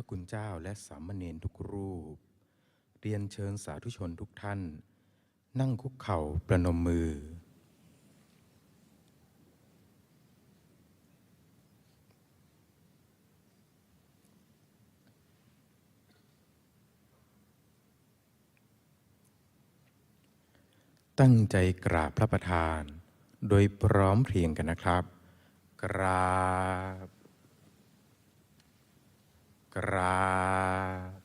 พระคุณเจ้าและสามเณรทุกรูป เรียนเชิญสาธุชนทุกท่าน นั่งคุกเข่าประนมมือ ตั้งใจกราบพระประธาน โดยพร้อมเพรียงกันนะครับ กราบ กราบ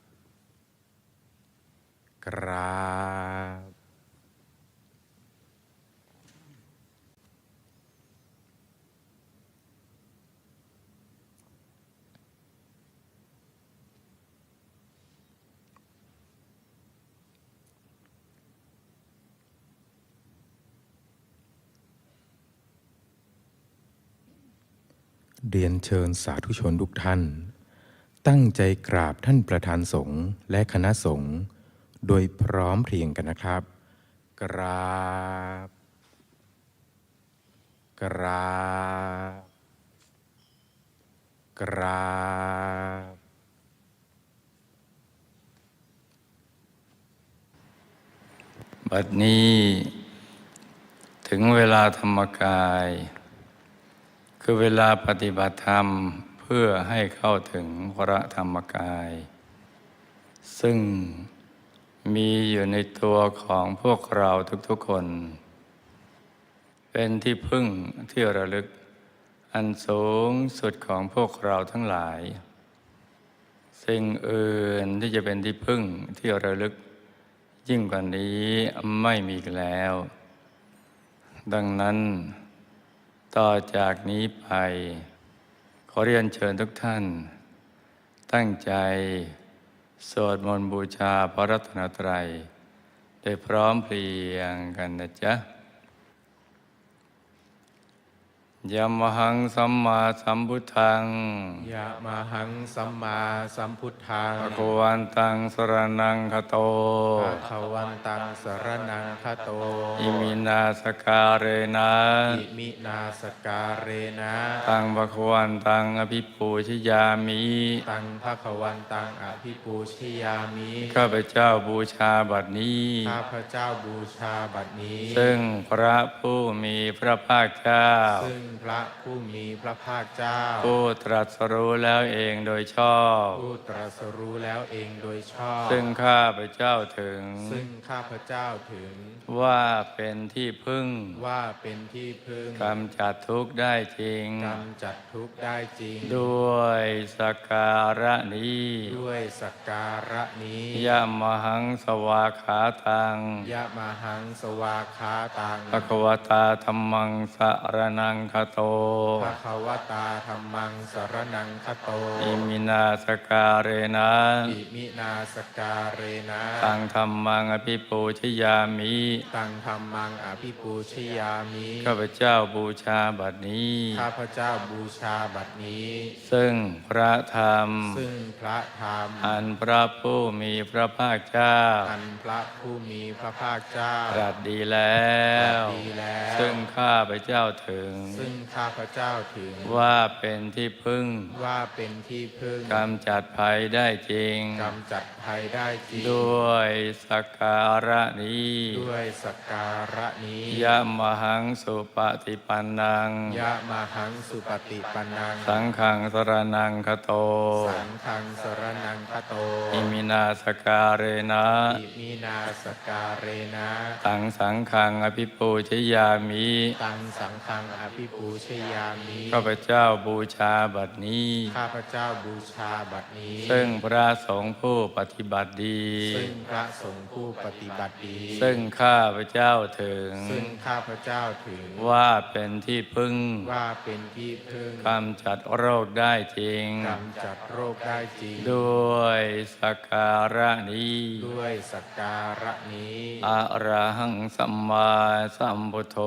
กราบ เรียนเชิญสาธุชนทุกท่าน ตั้งใจกราบท่านประธานสงฆ์และคณะสงฆ์โดยพร้อมเพรียงกันนะครับ กราบ กราบ กราบ บัดนี้ถึงเวลาธรรมกาย คือเวลาปฏิบัติธรรม เพื่อให้เข้าถึงพระธรรมกาย ซึ่งมีอยู่ในตัวของพวกเราทุกๆคน เป็นที่พึ่งที่ระลึก อันสูงสุดของพวกเราทั้งหลาย สิ่งอื่นที่จะเป็นที่พึ่งที่ระลึก ยิ่งกว่านี้ไม่มีแล้ว ดังนั้น ต่อจากนี้ไป อเรียนเชิญทุกท่าน ตั้งใจ สวดมนต์บูชาพระรัตนตรัยโดยพร้อมเพรียงกันนะจ๊ะ ยมหังสัมมาสัมพุทธังยะมาหังสัมมาสัมพุทธังภะคะวันตังสรนังคโตภะคะวันตังสรนังคโต อิมินาสการเรนะอิมินาสการเรนะตังภะคะวันตังอภิปูชยามิตังภะคะวันตังอภิปูชยามิข้าพเจ้าบูชาบัดนี้ข้าพเจ้าบูชาบัดนี้ ซึ่งพระผู้มีพระภาคเจ้าซึ่งพระผู้มีพระภาคเจ้า ผู้ตรัสรู้แล้วเองโดยชอบ ผู้ตรัสรู้แล้วเองโดยชอบ ซึ่งข้าพเจ้าถึง ซึ่งข้าพเจ้าถึง ว่าเป็นที่พึ่ง ว่าเป็นที่พึ่งกำจัดทุกข์ได้จริงกำจัดทุกข์ได้จริง ด้วยสกการะนี้ ด้วยสักการะนี้ยะมหังสวาขาตังยะมาหังสวาคาตังภะคะวตาธรรมังสรนังคโตภะคะวตาธรรมังสรนังคโต อิมินาสการเรนะอิมินาสการเรนะตังธรรมังอภิปูชยามิตังธรรมังอภิปูชยามิข้าพเจ้าบูชาบัดนี้ข้าพเจ้าบูชาบัดนี้ ซึ่งพระธรรม ซึ่งพระธรรม อันพระผู้มีพระภาคเจ้า อันพระผู้มีพระภาคเจ้าตรัสดีแล้วตรัสดีแล้วซึ่งข้าพเจ้าถึง ซึ่งข้าพเจ้าถึง ว่าเป็นที่พึ่งว่าเป็นที่พึ่งกำจัดภัยได้จริงกำจัดภัยได้จริง ด้วยสกการะนี้ด้วยสักการะนี้ ยะมหังสุปฏิปันนัง ยะมาหังสุปฏิปันนัง สังฆังสรนังคโต สังฆังสรนังคโต อิมินาสการเรนะอิมินาสการเรนะ ตังสังฆังอภิปูชยามิ ตังสังฆังอภิปูชยามิข้าพเจ้าบูชาบัดนี้ ข้าพเจ้าบูชาบัดนี้ ซึ่งพระสงฆ์ผู้ปฏิบัติดี ซึ่งพระสงฆ์ผู้ปฏิบัติดี ซึ่งข้าพเจ้าถึง ซึ่งข้าพเจ้าถึง ว่าเป็นที่พึ่ง ว่าเป็นที่พึ่งกำจัดโรคได้จริงกำจัดโรคได้จริง ด้วยสกการะนี้ ด้วยสักการะนี้อะระหังสัมมาสัมพุทโธ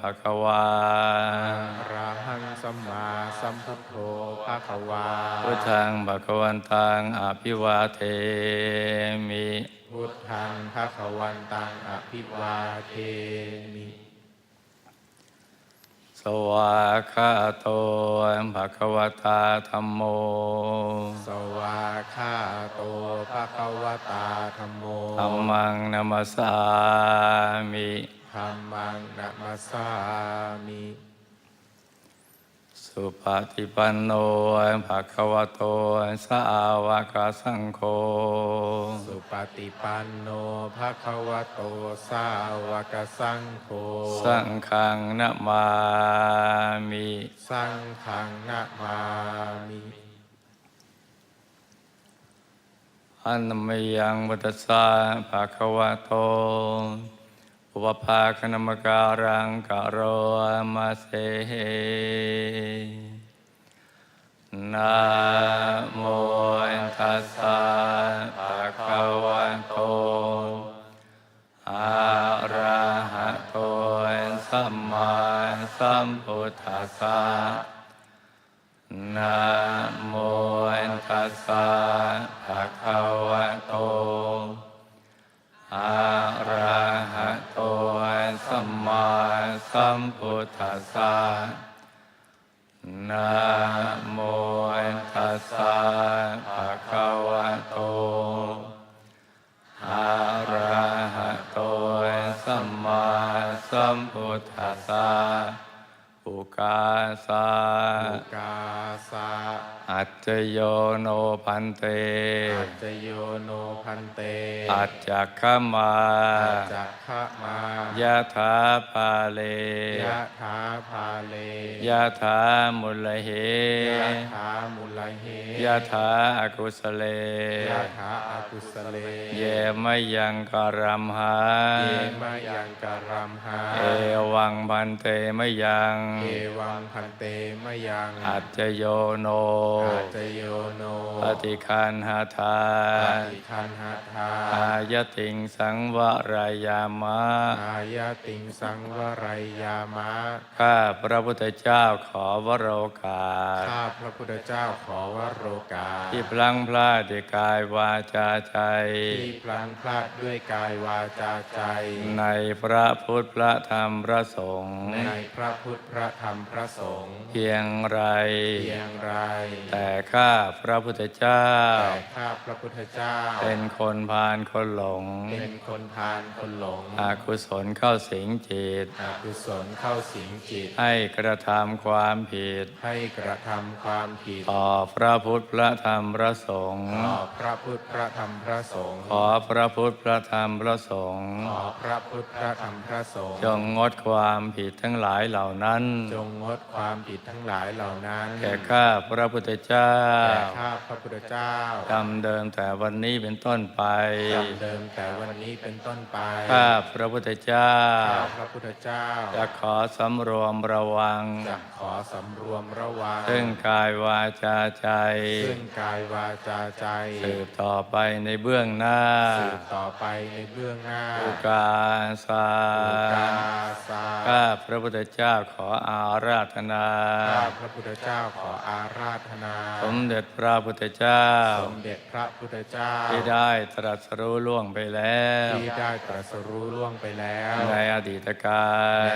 ภะคะวาอะระหังสัมมาสัมพุทโธภะคะวาพุทธังภะคะวันตังอภิวาเทมิพุทธังภะคะวันตังอภิวาเทมิสวาคาโตภะคะวตาธรรมโม สวาคาโตภะคะวตาธรรมโมธรรมังนัมสสามิธรรมังนะมัสสามิ สุปฏิปันโนภะคะวะโตสาวกสังโฆ สุปฏิปันโนภะคะวะโตสาวกสังโฆ สังฆังนะมามิ สังฆังนะมามิอันมยังวัตสาภะคะวะโต อุปภาคณมการังกะโรมาเสนะโมตัสสะภะคะวะโตอะระหะโตสัมมาสัมพุทธัสสะนะโมตัสสะภะคะวะโต มพุทธัสสะนะโมตัสสะภะคะวะโตอะระหะโตสัมมาสัมพุทธัสสะอุกาสาอุกาสะอัจจโยโนพันเต อัจจโยโนพันเต อัจจักขมาอาจักขมา ยะถาปาเลยะถาภาเลยะถามุลเหยะถามุลเหยะถาอากุสเลยะถาอากุสเลเยมยังกรัมหาเยมะยังการัมหาเอวังพันเตมยังเอวังพันเตมะยังอัจจโยโนอาจจโยโนปฏิคันหาทาปฏิคันหาทาอายติงสังวรายามะอายาติงสังวรายยามะ ข้าพระพุทธเจ้าขอวโรกาสข้าพระพุทธเจ้าขอวโรกาสที่พลังพลาดด้วยกายวาจาใจ ที่พลังพลาดด้วยกายวาจาใจ ในพระพุทธพระธรรมพระสงฆ์ ในพระพุทธพระธรรมพระสงฆ์ เพียงไร เพียงไร แต่ข้าพระพุทธเจ้า แต่ข้าพระพุทธเจ้า เป็นคนพาลคนหลง เป็นคนพาลคนหลง อากุศลเข้าสิงจิต อกุศลเข้าสิงจิต ให้กระทำความผิด ให้กระทำความผิด ต่อพระพุทธพระธรรมพระสงฆ์ต่อพระพุทธพระธรรมพระสงฆ์ ขอพระพุทธพระธรรมพระสงฆ์ ขอพระพุทธพระธรรมพระสงฆ์ จงงดความผิดทั้งหลายเหล่านั้น จงงดความผิดทั้งหลายเหล่านั้นแก่ข้าพระพุทธเจ้าแก่ข้าพระพุทธเจ้าจำเดิมแต่วันนี้เป็นต้นไปจำเดิมแต่วันนี้เป็นต้นไป ข้าพระพุทธเจ้าข้าพระพุทธเจ้า จะขอสำรวมระวัง จะขอสำรวมระวัง ซึ่งกายวาจาใจ ซึ่งกายวาจาใจ สืบต่อไปในเบื้องหน้า สืบต่อไปในเบื้องหน้าอุกาสากาสาข้าพระพุทธเจ้าขออาราธนา ข้าพระพุทธเจ้าขออาราธนา สมเด็จพระพุทธเจ้า สมเด็จพระพุทธเจ้า ที่ได้ตรัสรู้ล่วงไปแล้ว ที่ได้ตรัสรู้ล่วงไปแล้วในอดีตกา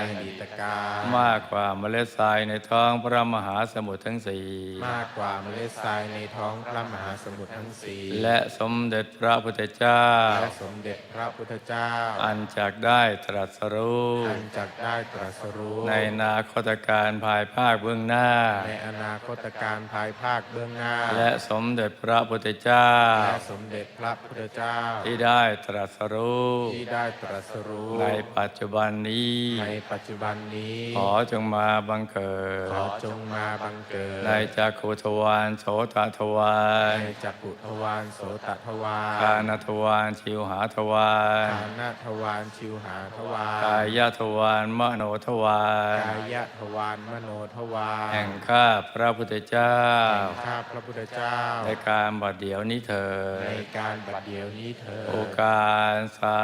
ในลอดีตการมากกว่าเมล็ดทรายในท้องพระมหาสมุทรทั้งสี่มากกว่าเมล็ดทรายในท้องพระมหาสมุทรทั้งสี่และสมเด็จพระพุทธเจ้า และสมเด็จพระพุทธเจ้า อันจักได้ตรัสรู้อันจักได้ตรัสรู้ ในอนาคตการภายภาคเบื้องหน้า ในอนาคตการภายภาคเบื้องหน้า และสมเด็จพระพุทธเจ้า และสมเด็จพระพุทธเจ้า ที่ได้ตรัสรู้ที่ได้ตรัสรู้ในปัจจุบันนี้ ในปัจจุบันนี้ ขอจงมาบังเกิขอดจงมาบังเกิด ในจักขุทวารโสตทวารในจักขุทวารโสตทวารกานทวารชิวหาทวารฐานะทวารชิวหาทวารกายทวารมโนทวารกายทวารมโนทวารแห่งข้าพระพุทธเจ้าแห่งข้าพระพุทธเจ้า ในการบัดเดี๋ยวนี้เถิในดการบัดเดียวนี้เธอโอกาสา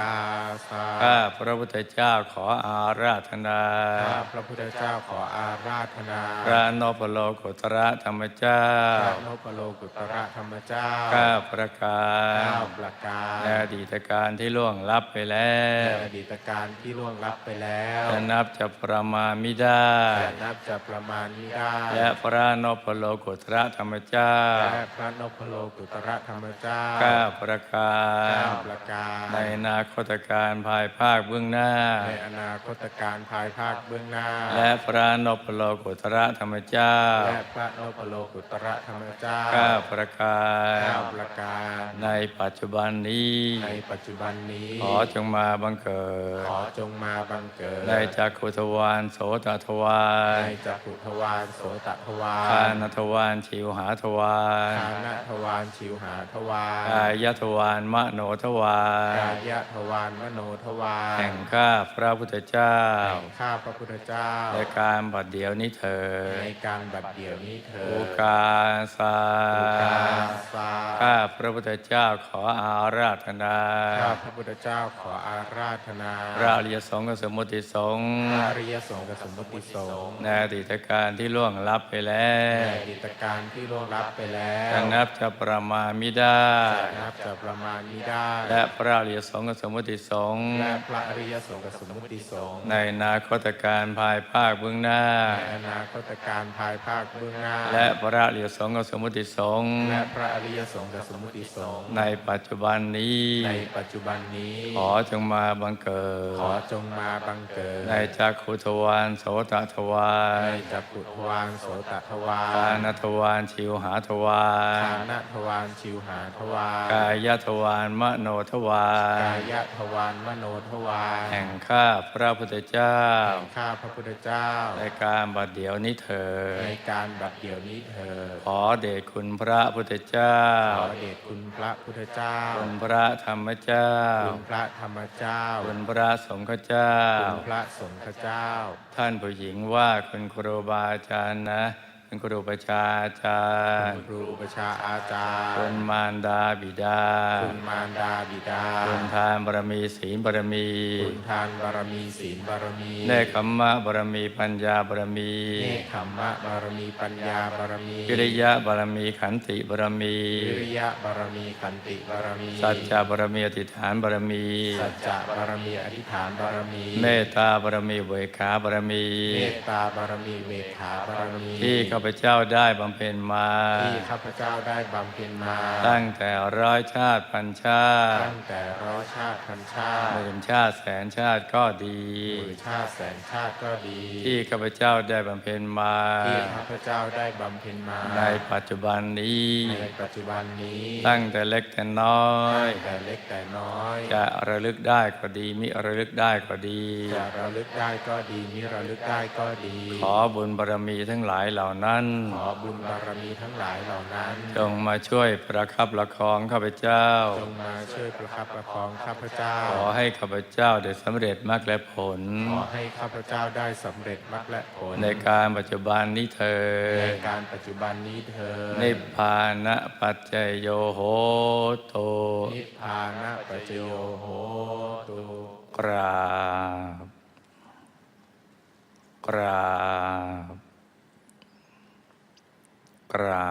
กาสสะข้าพระพุทธเจ้าขออาราธนาข้าพระพุทธเจ้าขออาราธนา พระนพโลกุตระธรรมเจ้าพระนพโลกุตระธรรมเจ้าข้าประกาเก้าศประการในอดีตการที่ล่วงลับไปแล้ในวอดีตการที่ล่วงลับไปแล้วจะนับจะประมาณไม่ได้แต่นับจะประมาณนี้ได้และพระนพโลกุตระธรรมเจ้าและพระนพโลกุตระธรรมเจ้าข้าประกาเก้าศประการในอนาคตการภายภาคเบื้องหน้า ในอนาคตการภายภาคเบื้องหน้า และพระนพโลกุตระธรรมเจ้า และพระนพโลกุตระธรรมเจ้าข้าประกาเก้าศประการในปัจจุบันนี้ ในปัจจุบันนี้ ขอจงมาบังเกิด ขอจงมาบังเกิดในจักขุทวารโสตทวารในจักขุทวารโสตทวาคารนทวารชิวหาทวารคานทวารชิวหาทวารกายทวารมโนทวารกายทวารมโนทวารแห่งข้าพระพุทธเจ้า แห่งข้าพระพุทธเจ้า ในการบัดเดียวนี้เถิในดการบัดเดี๋ยวนี้เถิอุดกาสาอุกาสาข้าพระพุทธเจ้าขออาราธนา ข้าพระพุทธเจ้าขออาราธนา พระอริยสงฆ์กับสมมุติสงฆ์พระอริยสงฆ์กับสมมติสงฆ์ในอดีตการที่ล่วงลับไปแล้ในวอดีตการที่ล่วงลับไปแล้วจะนับจะประมาณไม่ได้จะนับจะประมาณนี้ได้ และพระอริยสงฆ์กับสมมุติสงฆ์และพระอริยสงฆ์กับสมมติสงฆ์ในอนาคตการภายภาคเบื้องหน้า ในอนาคตการภายภาคเบื้องหน้า และพระอริยสงฆ์กับสมมุติสงฆ์และพระอริยสงฆ์กับสมมติสงฆ์ในปัจจุบันนี้ ในปัจจุบันนี้ ขอจงมาบังเกิขอดจงมาบังเกิด ในจักขุทวารโสตทวาในรจักขุทวารโสตทวาคารนทวารชิวหาทวารคานทวารชิวหาทวารกายทวารมโนทวารกายทวารมโนทวารแห่งข้าพระพุทธเจ้า แห่งข้าพระพุทธเจ้า ในการบัดเดี๋ยวนี้เถิในดการบัดเดี๋ยวนี้เธอญขอเดชคุณพระพุทธเจ้า ขอเดชคุณพระพุทธเจ้า คุณพระธรรมเจ้า คุณพระธรรมเจ้า คุณพระสงฆ์เจ้า คุณพระสงฆ์เจ้า ท่านผู้หญิงว่าคุณครูบาอาจารย์นะ คุณครูประชาอาจารย์ครูอุปชฌาย์อาจารย์คุณมารดาบิดาคุณมารดาบิดาคุณทานบารมีศีลบารมีคุณทานบารมีศีลบารมีเนคขมมะบารมีปัญญาบารมีเนคขมมะบารมีปัญญาบารมีวิริยะบารมีขันติบารมีวิริยะบารมีขันติบารมีสัจจะบารมีอธิษฐานบารมีสัจจะบารมีอธิษฐานบารมีเมตตาบารมีเวขาบารมีเมตตาบารมีเวขาบารมีที่ข้าพเจ้าได้บำเพ็ญมา ที่ข้าพเจ้าได้บำเพ็ญมา ตั้งแต่ร้อยชาติพันชาติ ตั้งแต่ร้อยชาติพันชาติหมื่นชาติแสนชาติก็ดีหมื่นชาติแสนชาติก็ดี ที่ข้าพเจ้าได้บำเพ็ญมา ที่ข้าพเจ้าได้บำเพ็ญมา ในปัจจุบันนี้ ในปัจจุบันนี้ ตั้งแต่เล็กแต่น้อยตั้งแต่เล็กแต่น้อย จะระลึกได้ก็ดีมิระลึกได้ก็ดีจะระลึกได้ก็ดีมิระลึกได้ก็ดี ขอบุญบารมีทั้งหลายเหล่านั้นขอบุญบารมีทั้งหลายเหล่านั้น จงมาช่วยประคับประคองข้าพเจ้า จงมาช่วยประคับประคองข้าพเจ้า ขอให้ข้าพเจ้าได้สำเร็จมรรคและผล ขอให้ข้าพเจ้าได้สำเร็จมรรคและผล ในการปัจจุบันนี้เธอ ในญการปัจจุบันนี้เธอญนิพพานะปัจเจโยโหโตนิพพานะปัจจโยโหตุกราบกราบกราบ para